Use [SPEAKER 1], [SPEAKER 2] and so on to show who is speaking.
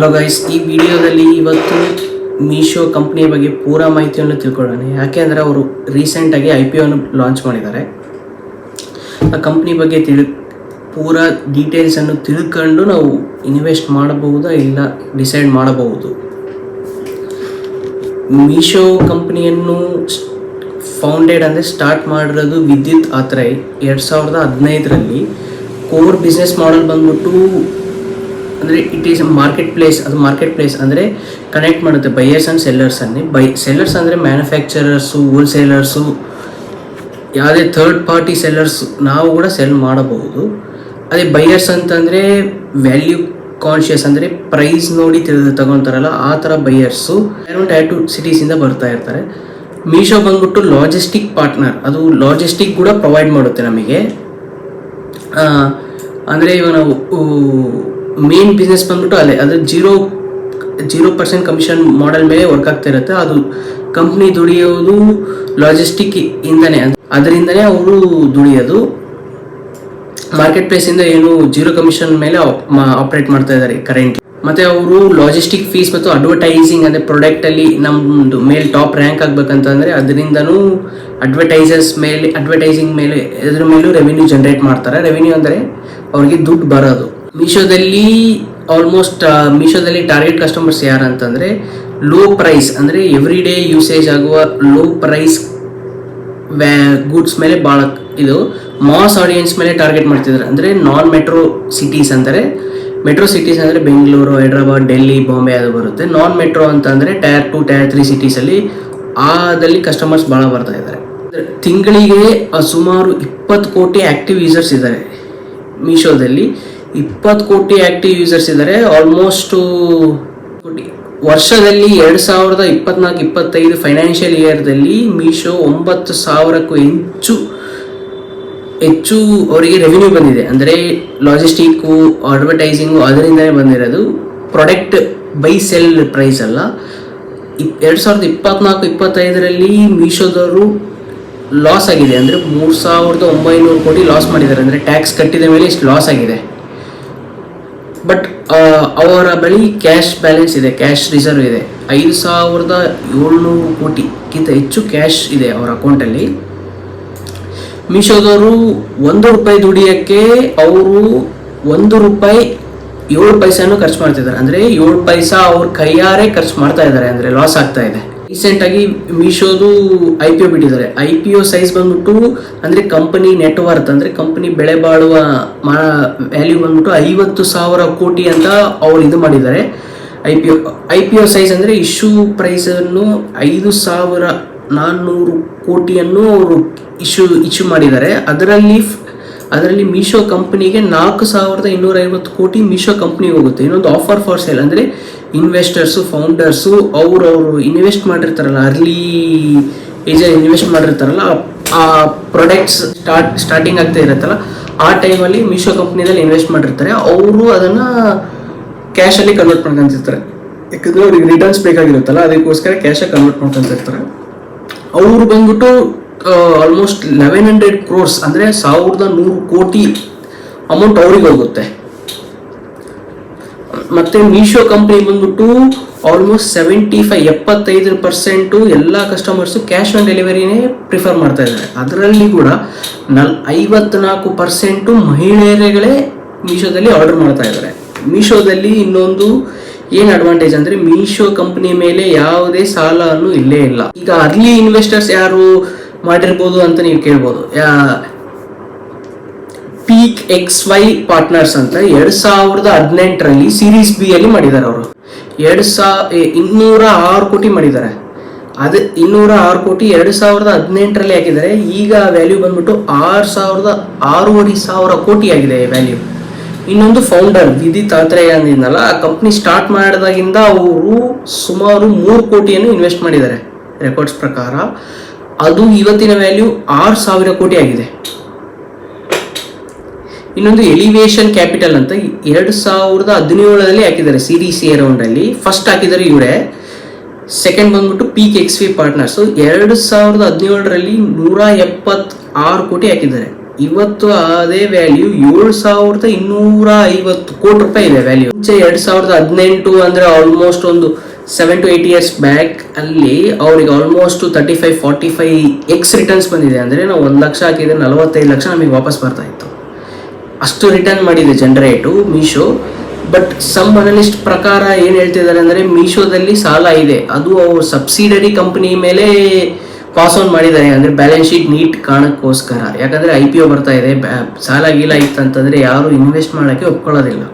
[SPEAKER 1] Hello guys ಈ ವಿಡಿಯೋದಲ್ಲಿ ಇವತ್ತು ಮೀಶೋ ಕಂಪ್ನಿಯ ಬಗ್ಗೆ ಪೂರಾ ಮಾಹಿತಿಯನ್ನು ತಿಳ್ಕೊಳ್ಳೋಣ. ಯಾಕೆಂದರೆ ಅವರು ರೀಸೆಂಟಾಗಿ ಐ ಪಿ ಒನ್ನು ಲಾಂಚ್ ಮಾಡಿದ್ದಾರೆ. ಆ ಕಂಪ್ನಿ ಬಗ್ಗೆ ತಿಳಿ, ಪೂರ ಡೀಟೇಲ್ಸನ್ನು ತಿಳ್ಕೊಂಡು ನಾವು ಇನ್ವೆಸ್ಟ್ ಮಾಡಬಹುದಾ ಇಲ್ಲ ಡಿಸೈಡ್ ಮಾಡಬಹುದು? ಮೀಶೋ ಕಂಪ್ನಿಯನ್ನು ಫೌಂಡೆಡ್ ಅಂದರೆ ಸ್ಟಾರ್ಟ್ ಮಾಡಿರೋದು ವಿದ್ಯುತ್ ಆತ್ರೈ. ಎರಡು ಸಾವಿರದ ಹದಿನೈದರಲ್ಲಿ. ಕೋರ್ ಬಿಸ್ನೆಸ್ ಮಾಡೆಲ್ ಬಂದ್ಬಿಟ್ಟು ಅಂದರೆ ಇಟ್ ಈಸ್ ಮಾರ್ಕೆಟ್ ಪ್ಲೇಸ್ ಅದು ಮಾರ್ಕೆಟ್ ಪ್ಲೇಸ್ ಅಂದರೆ ಕನೆಕ್ಟ್ ಮಾಡುತ್ತೆ ಬೈಯರ್ಸ್ ಆ್ಯಂಡ್ ಸೆಲ್ಲರ್ಸನ್ನೇ ಬೈ ಸೆಲ್ಲರ್ಸ್ ಅಂದರೆ ಮ್ಯಾನುಫ್ಯಾಕ್ಚರರ್ಸು ಹೋಲ್ಸೇಲರ್ಸು ಯಾವುದೇ ಥರ್ಡ್ ಪಾರ್ಟಿ ಸೆಲ್ಲರ್ಸ್ ನಾವು ಕೂಡ ಸೆಲ್ ಮಾಡಬಹುದು. ಅದೇ ಬೈಯರ್ಸ್ ಅಂತಂದರೆ ವ್ಯಾಲ್ಯೂ ಕಾನ್ಷಿಯಸ್ ಅಂದರೆ ಪ್ರೈಸ್ ನೋಡಿ ತಿಳಿದು ತಗೊತಾರಲ್ಲ, ಆ ಥರ ಬೈಯರ್ಸು ಅರೌಂಡ್ ಟೈರ್ ಟು ಸಿಟೀಸಿಂದ ಬರ್ತಾ ಇರ್ತಾರೆ. ಮೀಶೋ ಬಂದ್ಬಿಟ್ಟು ಲಾಜಿಸ್ಟಿಕ್ ಪಾರ್ಟ್ನರ್ ಅದು ಲಾಜಿಸ್ಟಿಕ್ ಕೂಡ ಪ್ರೊವೈಡ್ ಮಾಡುತ್ತೆ ನಮಗೆ. ಅಂದರೆ ಇವಾಗ ನಾವು ಮೇನ್ ಬಿಸ್ನೆಸ್ ಬಂದ್ಬಿಟ್ಟು ಅಲ್ಲೇ, ಅದು zero zero percent commission model ಮೇಲೆ ವರ್ಕ್ ಆಗ್ತಾ ಇರುತ್ತೆ. ಅದು ಕಂಪ್ನಿ ದುಡಿಯೋದು ಲಾಜಿಸ್ಟಿಕ್ ಇಂದನೇ ಅದರಿಂದನೇ ಅವರು ದುಡಿಯೋದು. ಮಾರ್ಕೆಟ್ ಪ್ಲೇಸ್ ಇಂದ ಏನು ಜೀರೋ ಕಮಿಷನ್ ಮೇಲೆ ಆಪರೇಟ್ ಮಾಡ್ತಾ ಇದ್ದಾರೆ ಕರೆಂಟ್ ಮತ್ತೆ ಅವರು ಲಾಜಿಸ್ಟಿಕ್ ಫೀಸ್ ಮತ್ತು ಅಡ್ವರ್ಟೈಸಿಂಗ್ ಅಂದರೆ ಪ್ರಾಡಕ್ಟಲ್ಲಿ ನಮ್ದು ಮೇಲೆ ಟಾಪ್ ರ್ಯಾಂಕ್ ಆಗ್ಬೇಕಂತಂದ್ರೆ ಅದರಿಂದನೂ ಅಡ್ವರ್ಟೈಸರ್ಸ್ ಮೇಲೆ ಅಡ್ವರ್ಟೈಸಿಂಗ್ ಮೇಲೆ, ಇದ್ರ ಮೇಲೂ ರೆವಿನ್ಯೂ ಜನರೇಟ್ ಮಾಡ್ತಾರೆ. ರೆವಿನ್ಯೂ ಅಂದರೆ ಅವ್ರಿಗೆ ದುಡ್ಡು ಬರೋದು. ಮೀಶೋದಲ್ಲಿ ಆಲ್ಮೋಸ್ಟ್ ಮೀಶೋದಲ್ಲಿ ಟಾರ್ಗೆಟ್ ಕಸ್ಟಮರ್ಸ್ ಯಾರು ಅಂತಂದರೆ ಲೋ ಪ್ರೈಸ್ ಅಂದರೆ ಎವ್ರಿ ಡೇ ಯೂಸೇಜ್ ಆಗುವ ಲೋ ಪ್ರೈಸ್ ಗೂಡ್ಸ್ ಮೇಲೆ ಭಾಳ ಇದು ಮಾಸ್ ಆಡಿಯನ್ಸ್ ಮೇಲೆ ಟಾರ್ಗೆಟ್ ಮಾಡ್ತಿದ್ದಾರೆ ಅಂದರೆ ನಾನ್ ಮೆಟ್ರೋ ಸಿಟೀಸ್ ಅಂದರೆ ಮೆಟ್ರೋ ಸಿಟೀಸ್ ಅಂದರೆ ಬೆಂಗಳೂರು, ಹೈದ್ರಾಬಾದ್, ಡೆಲ್ಲಿ, ಬಾಂಬೆ ಅದು ಬರುತ್ತೆ. ನಾನ್ ಮೆಟ್ರೋ ಅಂತ ಅಂದರೆ ಟಯರ್ ಟು ಟಯರ್ ತ್ರೀ ಸಿಟೀಸಲ್ಲಿ ಆದಲ್ಲಿ ಕಸ್ಟಮರ್ಸ್ ಭಾಳ ಬರ್ತಾ ಇದ್ದಾರೆ ತಿಂಗಳಿಗೆ ಸುಮಾರು ಇಪ್ಪತ್ತು ಕೋಟಿ ಆ್ಯಕ್ಟಿವ್ ಯೂಸರ್ಸ್ ಇದ್ದಾರೆ ಮೀಶೋದಲ್ಲಿ. ಇಪ್ಪತ್ತು ಕೋಟಿ ಆಕ್ಟಿವ್ ಯೂಸರ್ಸ್ ಇದ್ದಾರೆ. ಆಲ್ಮೋಸ್ಟು ಕೋಟಿ. ವರ್ಷದಲ್ಲಿ ಎರಡು ಸಾವಿರದ ಇಪ್ಪತ್ನಾಲ್ಕು, ಇಪ್ಪತ್ತೈದು ಫೈನಾನ್ಷಿಯಲ್ ಇಯರ್ದಲ್ಲಿ ಮೀಶೋ ಒಂಬತ್ತು ಸಾವಿರಕ್ಕೂ ಹೆಚ್ಚು ಹೆಚ್ಚು ಅವರಿಗೆ ರೆವಿನ್ಯೂ ಬಂದಿದೆ. ಅಂದರೆ ಲಾಜಿಸ್ಟಿಕ್ಕು ಅಡ್ವರ್ಟೈಸಿಂಗು ಅದರಿಂದಲೇ ಬಂದಿರೋದು. ಪ್ರಾಡಕ್ಟ್ ಬೈ ಸೆಲ್ ಪ್ರೈಸ್ ಅಲ್ಲ. ಇಪ್, ಎರಡು ಸಾವಿರದ ಇಪ್ಪತ್ನಾಲ್ಕು, ಇಪ್ಪತ್ತೈದರಲ್ಲಿ ಮೀಶೋದವರು ಲಾಸ್ ಆಗಿದೆ. ಅಂದರೆ ಮೂರು ಸಾವಿರದ ಒಂಬೈನೂರು ಕೋಟಿ ಲಾಸ್ ಮಾಡಿದ್ದಾರೆ. ಅಂದರೆ ಟ್ಯಾಕ್ಸ್ ಕಟ್ಟಿದ ಮೇಲೆ ಇಷ್ಟು ಲಾಸ್ ಆಗಿದೆ. ಬಟ್ ಅವರ ಬಳಿ ಕ್ಯಾಶ್ ಬ್ಯಾಲೆನ್ಸ್ ಇದೆ ಕ್ಯಾಶ್ ರಿಸರ್ವ್ ಇದೆ. ಐದು ಸಾವಿರದ ಏಳ್ನೂರು ಕೋಟಿಗಿಂತ ಹೆಚ್ಚು ಕ್ಯಾಶ್ ಇದೆ ಅವರ ಅಕೌಂಟಲ್ಲಿ ಮೀಶೋದವರು ಒಂದು ರೂಪಾಯಿ ದುಡಿಯೋಕ್ಕೆ ಅವರು ಒಂದು ರೂಪಾಯಿ ಏಳು ಪೈಸಾನು ಖರ್ಚು ಮಾಡ್ತಿದ್ದಾರೆ. ಅಂದರೆ ಏಳು ಪೈಸಾ ಅವ್ರ ಕೈಯಾರೆ ಖರ್ಚು ಮಾಡ್ತಾ ಇದ್ದಾರೆ, ಅಂದರೆ ಲಾಸ್ ಆಗ್ತಾ ಇದೆ. ರೀಸೆಂಟಾಗಿ ಮೀಶೋದು ಐ ಪಿ ಒ ಬಿಟ್ಟಿದ್ದಾರೆ. ಐ ಪಿ ಒ ಸೈಜ್ ಬಂದ್ಬಿಟ್ಟು, ಅಂದರೆ ಕಂಪನಿ ನೆಟ್ವರ್ತ್ ಅಂದರೆ ಕಂಪನಿ ಬೆಳೆ ಬಾಳುವ ವ್ಯಾಲ್ಯೂ ಬಂದ್ಬಿಟ್ಟು ಐವತ್ತು ಸಾವಿರ ಕೋಟಿ ಅಂತ ಅವ್ರು ಇದು ಮಾಡಿದ್ದಾರೆ. I P O I P O size ಅಂದರೆ ಇಶ್ಯೂ ಪ್ರೈಸನ್ನು ಐದು ಸಾವಿರ ನಾನ್ನೂರು ಕೋಟಿಯನ್ನು ಅವರು ಇಶ್ಯೂ ಇಶ್ಯೂ ಮಾಡಿದ್ದಾರೆ. ಅದರಲ್ಲಿ ಅದರಲ್ಲಿ ಮೀಶೋ ಕಂಪ್ನಿಗೆ ನಾಲ್ಕು ಸಾವಿರದ ಇನ್ನೂರ ಐವತ್ತು ಕೋಟಿ ಮೀಶೋ ಕಂಪ್ನಿಗೆ ಹೋಗುತ್ತೆ. ಇನ್ನೊಂದು ಆಫರ್ ಫಾರ್ ಸೇಲ್ ಅಂದರೆ ಇನ್ವೆಸ್ಟರ್ಸು ಫೌಂಡರ್ಸು ಅವರು ಅವರು ಇನ್ವೆಸ್ಟ್ ಮಾಡಿರ್ತಾರಲ್ಲ ಅರ್ಲಿ ಏಜಲ್ಲಿ ಇನ್ವೆಸ್ಟ್ ಮಾಡಿರ್ತಾರಲ್ಲ, ಆ- ಪ್ರಾಡಕ್ಟ್ಸ್ ಸ್ಟಾರ್ಟ್ ಸ್ಟಾರ್ಟಿಂಗ್ ಆಗ್ತಾ ಇರುತ್ತಲ್ಲ, ಆ ಟೈಮಲ್ಲಿ ಮೀಶೋ ಕಂಪ್ನಿದಲ್ಲಿ ಇನ್ವೆಸ್ಟ್ ಮಾಡಿರ್ತಾರೆ. ಅವರು ಅದನ್ನು ಕ್ಯಾಶಲ್ಲಿ ಕನ್ವರ್ಟ್ ಮಾಡ್ಕೊಂತಿರ್ತಾರೆ. ಯಾಕಂದರೆ ಅವ್ರಿಗೆ ರಿಟರ್ನ್ಸ್ ಬೇಕಾಗಿರುತ್ತಲ್ಲ, ಅದಕ್ಕೋಸ್ಕರ ಕ್ಯಾಶಾಗಿ ಕನ್ವರ್ಟ್ ಮಾಡ್ಕೊಂತಿರ್ತಾರೆ. ಅವರು ಬಂದ್ಬಿಟ್ಟು ಆಲ್ಮೋಸ್ಟ್ ಲೆವೆನ್ ಹಂಡ್ರೆಡ್ ಕ್ರೋರ್ಸ್ ಅಂದರೆ ಸಾವಿರದ ನೂರು ಕೋಟಿ ಅಮೌಂಟ್ ಅವ್ರಿಗೆ ಹೋಗುತ್ತೆ. ಮತ್ತೆ ಮೀಶೋ ಕಂಪ್ನಿ ಬಂದ್ಬಿಟ್ಟು ಆಲ್ಮೋಸ್ಟ್ ಸೆವೆಂಟಿ ಫೈವ್ ಎಪ್ಪತ್ತೈದು ಪರ್ಸೆಂಟು ಎಲ್ಲ ಕಸ್ಟಮರ್ಸು ಕ್ಯಾಶ್ ಆನ್ ಡೆಲಿವರಿನೇ ಪ್ರಿಫರ್ ಮಾಡ್ತಾ ಇದ್ದಾರೆ. ಅದರಲ್ಲಿ ಕೂಡ ನಲ್, ಐವತ್ನಾಲ್ಕು ಪರ್ಸೆಂಟು ಮಹಿಳೆಯರುಗಳೇ ಮೀಶೋದಲ್ಲಿ ಆರ್ಡರ್ ಮಾಡ್ತಾ ಇದ್ದಾರೆ. ಮೀಶೋದಲ್ಲಿ ಇನ್ನೊಂದು ಏನು ಅಡ್ವಾಂಟೇಜ್ ಅಂದರೆ ಮೀಶೋ ಕಂಪ್ನಿ ಮೇಲೆ ಯಾವುದೇ ಸಾಲ ಅನ್ನು ಇಲ್ಲೇ ಇಲ್ಲ. ಈಗ ಅರ್ಲಿ ಇನ್ವೆಸ್ಟರ್ಸ್ ಯಾರು? ಮಾಡಿರ್ಬೋದು ಅಂತ ನೀವು ಕೇಳ್ಬೋದು. ಪೀಕ್ ಎಕ್ಸ್ ವೈ ಪಾರ್ಟ್ನರ್ಸ್ ಅಂತ ಎರಡ್ ಸಾವಿರದ ಹದಿನೆಂಟರಲ್ಲಿ ಸೀರೀಸ್ ಬಿ ಅಲ್ಲಿ ಮಾಡಿದ್ದಾರೆ ಅವರು. ಎರಡು ಸಾ ಇನ್ನೂರ ಆರು ಕೋಟಿ ಮಾಡಿದ್ದಾರೆ. ಅದು ಇನ್ನೂರ ಆರು ಕೋಟಿ ಎರಡು ಸಾವಿರದ ಹದಿನೆಂಟರಲ್ಲಿ ಹಾಕಿದ್ದಾರೆ. ಈಗ ವ್ಯಾಲ್ಯೂ ಬಂದ್ಬಿಟ್ಟು ಆರು ಸಾವಿರದ ಆರೂವರೆ ಸಾವಿರ ಕೋಟಿ ಆಗಿದೆ ವ್ಯಾಲ್ಯೂ ಇನ್ನೊಂದು ಫೌಂಡರ್ ವಿಧಿ ಆತ್ರೇಯ ಅಂದಿದ್ನಲ್ಲ ಆ ಕಂಪ್ನಿ ಸ್ಟಾರ್ಟ್ ಮಾಡಿದಾಗಿಂದ ಅವರು ಸುಮಾರು ಮೂರು ಕೋಟಿಯನ್ನು ಇನ್ವೆಸ್ಟ್ ಮಾಡಿದ್ದಾರೆ. ರೆಕಾರ್ಡ್ಸ್ ಪ್ರಕಾರ. ಅದು ಇವತ್ತಿನ ವ್ಯಾಲ್ಯೂ ಆರು ಸಾವಿರ ಕೋಟಿ ಆಗಿದೆ. ಇನ್ನೊಂದು ಎಲಿವೇಶನ್ ಕ್ಯಾಪಿಟಲ್ ಅಂತ ಎರಡು ಸಾವಿರದ ಹದಿನೇಳರಲ್ಲಿ ಹಾಕಿದ್ದಾರೆ ಸಿರೀಸ್ ಎ ರೌಂಡಲ್ಲಿ ಫಸ್ಟ್ ಹಾಕಿದ್ದಾರೆ ಇವರೇ. ಸೆಕೆಂಡ್ ಬಂದ್ಬಿಟ್ಟು ಪೀಕ್ ಎಕ್ಸ್ ವಿ ಪಾರ್ಟ್ನರ್ಸು ಎರಡು ಸಾವಿರದ ಹದಿನೇಳರಲ್ಲಿ ನೂರ ಎಪ್ಪತ್ ಆರು ಕೋಟಿ ಹಾಕಿದ್ದಾರೆ. ಇವತ್ತು ಅದೇ ವ್ಯಾಲ್ಯೂ ಏಳು ಸಾವಿರದ ಇನ್ನೂರ ಐವತ್ತು ಕೋಟಿ ರೂಪಾಯಿ ಇದೆ ವ್ಯಾಲ್ಯೂ ಮುಂಚೆ ಎರಡು ಸಾವಿರದ ಹದಿನೆಂಟು ಅಂದ್ರೆ ಆಲ್ಮೋಸ್ಟ್ ಒಂದು seven to eight years back ಅಲ್ಲಿ ಅವ್ರಿಗೆ almost thirty five forty five X returns ಬಂದಿದೆ. ಅಂದರೆ ನಾವು ಒಂದು ಲಕ್ಷ ಹಾಕಿದ್ರೆ ನಲವತ್ತೈದು ಲಕ್ಷ ನಮಗೆ ವಾಪಸ್ ಬರ್ತಾ ಇತ್ತು. ಅಷ್ಟು ರಿಟರ್ನ್ ಮಾಡಿದೆ generate Meesho but some analyst ಪ್ರಕಾರ ಏನು ಹೇಳ್ತಿದ್ದಾರೆ ಅಂದರೆ ಮೀಶೋದಲ್ಲಿ ಸಾಲ ಇದೆ. ಅದು ಅವ್ರು ಸಬ್ಸಿಡರಿ ಕಂಪ್ನಿ ಮೇಲೆ ಪಾಸ್ ಆನ್ ಮಾಡಿದ್ದಾರೆ. ಅಂದರೆ ಬ್ಯಾಲೆನ್ಸ್ ಶೀಟ್ ನೀಟ್ ಕಾಣಕ್ಕೋಸ್ಕರ. ಯಾಕಂದರೆ ಐ ಪಿ ಒ ಬರ್ತಾ ಇದೆ. ಸಾಲ ಗೀಲ ಇತ್ತಂತಂದರೆ ಯಾರು ಇನ್ವೆಸ್ಟ್ ಮಾಡೋಕ್ಕೆ ಒಪ್ಕೊಳ್ಳೋದಿಲ್ಲ.